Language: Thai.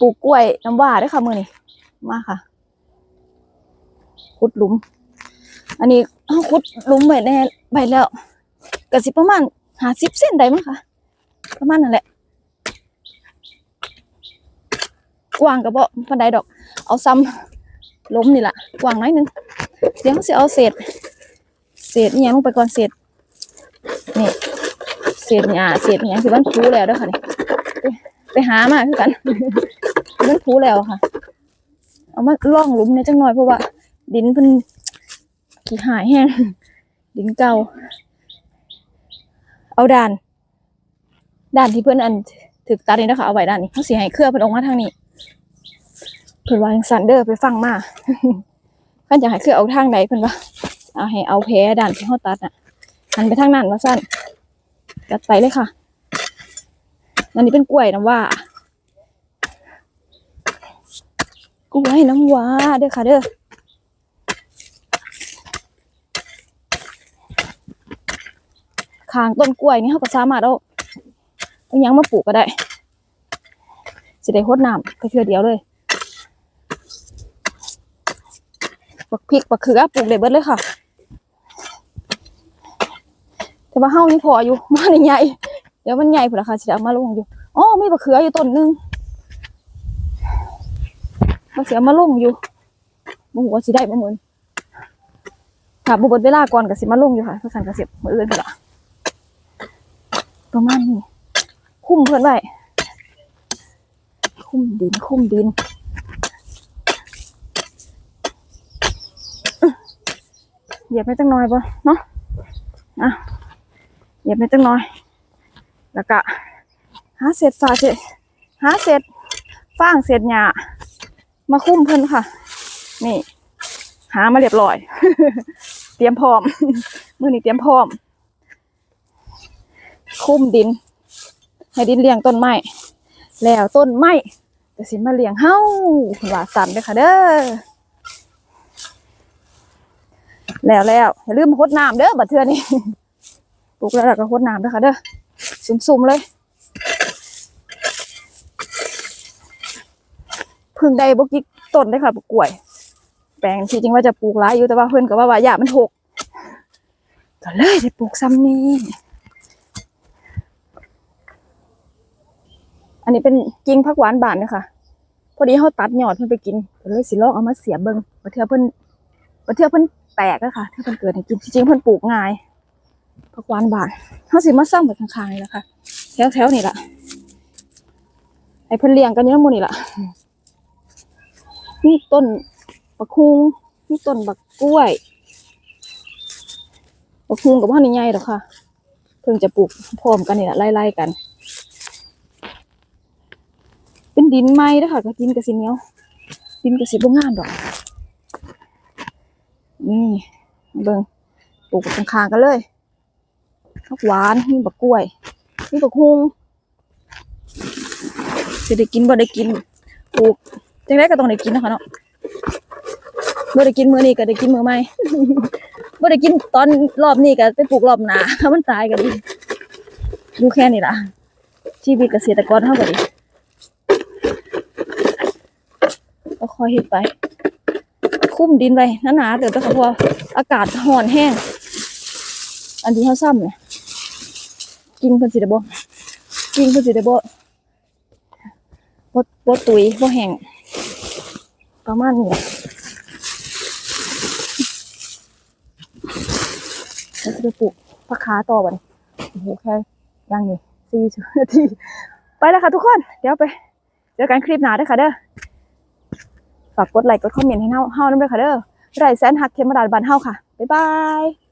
ปลูกกล้วยน้ำว้าด้วยค่ะมือนี่มาค่ะขุดหลุม อันนี้เอาขุดหลุมไว้แน่ไปแล้วก็สิประมาณหาสิบเส้นได้มั้งคะประมาณนั่นแหละกว้างกับบ่ปันไดดอก เอาซ้ำล้มนี่ละกว้างน้อยนึงเดี๋ยวเขาสิเอาเศษ เศษอิหยังลงไปก่อนเศษนี่เศษหญ้าเศษอิหยังที่มันพูแล้วด้อค่ะนี่ไปหามาคือกัน มันพูแล้วค่ะ เอามาล่องหลุมเนี่ยจังหน่อยเพราะว่า ดินเพิ่นขี้หายแห้ง ดินเก่า เอาด่าน ด่านที่เพื่อนอันถึกตัดนี่นะคะเอาไว้ด้านนี้เขาเสิให้เครื่อเพิ่นออกมาทางนี้เพิ่นว่าจังซันเดอร์ไปฟังมาเพิ่นจะให้เครื่องเอาทางใดเพิ่นว่าเอาให้เอาแพ้ด่านที่เฮาตัดน่ะหันไปทางนั้นว่าซั่นจัดไปเลยค่ะอันนี้เป็นกล้วยน้ำว้า กล้น้ำว้าเด้อค่ะเด้อขางต้นกล้วยนี่เฮาก็สามารถเอาเอายังมาปลูกก็ได้สิได้โคดน้ำก็เทื่อเดียวเลยบักพริกบักเขือปลูกได้เบิดเลยค่ะ แต่ว่าเฮานี่พออยู่มาในใหญ่เดี๋ยวมันใหญ่พุ่นละค่ะสิเอามาลงอยู่อ๋อมีบักเขืออยู่ต้นหนึง มาเสียมาลงอยู่บ่ฮู้ว่าสิได้บ่มือนี้ถ้าบ่เบิดเวลาก่อนก็สิมาลงอยู่ค่ะเพราะสั่นก็สิมืออื่นพุ่นละประมาณนี้คุ้มเพิ่อนไว้คุ้มดินคุ้มดินเหยียบไม่จังน้อยบ่เนาะอะเหยียบไม่จังน้อย แล้วก็หาเศษฝาเศษหาเศษฟางเศษหญ้า มาคุ้มเพิ่นค่ะ นี่ หามาเรียบร้อย เตรียมพร้อม มื้อนี้เตรียมพร้อม คุ้มดิน ให้ดินเลี้ยงต้นไม้แล้วต้นไม้จะสิมาเลี้ยงเฮ้าหวาสั่นเด้อค่ะเด้อแล้วแล้วอย่าลืมโคดน้ำเด้อบัดเทือนี้ปลูกแล้วก็โคดน้ำด้อค่ะเด้อสุ่มๆเลย พึ่งได้บกิกต้นได้ค่ะปลูกล้วย แปลงที่จริงว่าจะปลูกหลายอยู่แต่ว่าเพื่อนก็ว่าว่าหญ้ามันหกก็เลยได้ปลูกซ้ำนี้อันนี้เป็นกิ่งผักหวานบานเด้อค่ะพอดีเขาตัดยอดเพิ่นไปกินก็เลยสิลองเอามาเสียบเบิงบัดเทือเพิ่อนบัดเทือเพิ่อนแตกอะค่ะที่เพิ่นเกิดให้กินจริงเพิ่อนปลูกง่ายผักหวานบานเขาสิมาสร้างไว้ข้างๆนี่แหละค่ะแถวๆนี่แหละให้เพิ่อนเลี้ยงกันอยู่ทั้งมดนี่แหละ มีต้นบักคุงมีต้นบักกล้วยบักคุงกับพ่อนี่ใหญ่ดอกค่ะ เพิ่งจะปลูกพร้อมกันนี่แหละไล่ๆกัน เป็นดินไม้เด้อค่ะก็ดินกระสิเนียวดินกระสิบ่งามดอก นี่เบิ่งปลูกข้างๆกันเลยผักหวานมีบักกล้วยมีบักฮุงจะได้กินบ่ได้กินปลูก จังไดก็ต้องได้กินนะคะเนาะบ่ได้กินมื้อนี้ก็ได้กินมื้อใหม่บ่ได้กินตอนรอบนี้ก็ไปปลูกรอบหน้าถ้ามันตายก็ดีอยู่แค่นี้ล่ะ ชีวิตเกษตรกรเฮาก็ดีก็คอยเฮ็ดไป คุ้มดินไปหนาๆเดี๋ยวจะเพระว่าอากาศห่อนแห้ง อันที่เขาซ้ำเนี่ย กินเพิ่นสิได้บ่กินเพิ่นสิได้บ่ บ่บ่ตุยบ่แห้งประมาณนี้เราจะไปปลูกผักขาต่อบันโอ้โหแค่ยังนี่สี่สิบนาที ไปแล้วค่ะทุกคน เดี๋ยวไป เจอกันคลิปหน้าเด้อค่ะเด้อ ฝากกดไลค์กดคอมเมนต์ให้เฮาเฮานำด้วยค่ะเด้อไรแสนหักเทมดาบันเฮาค่ะ บ๊ายบาย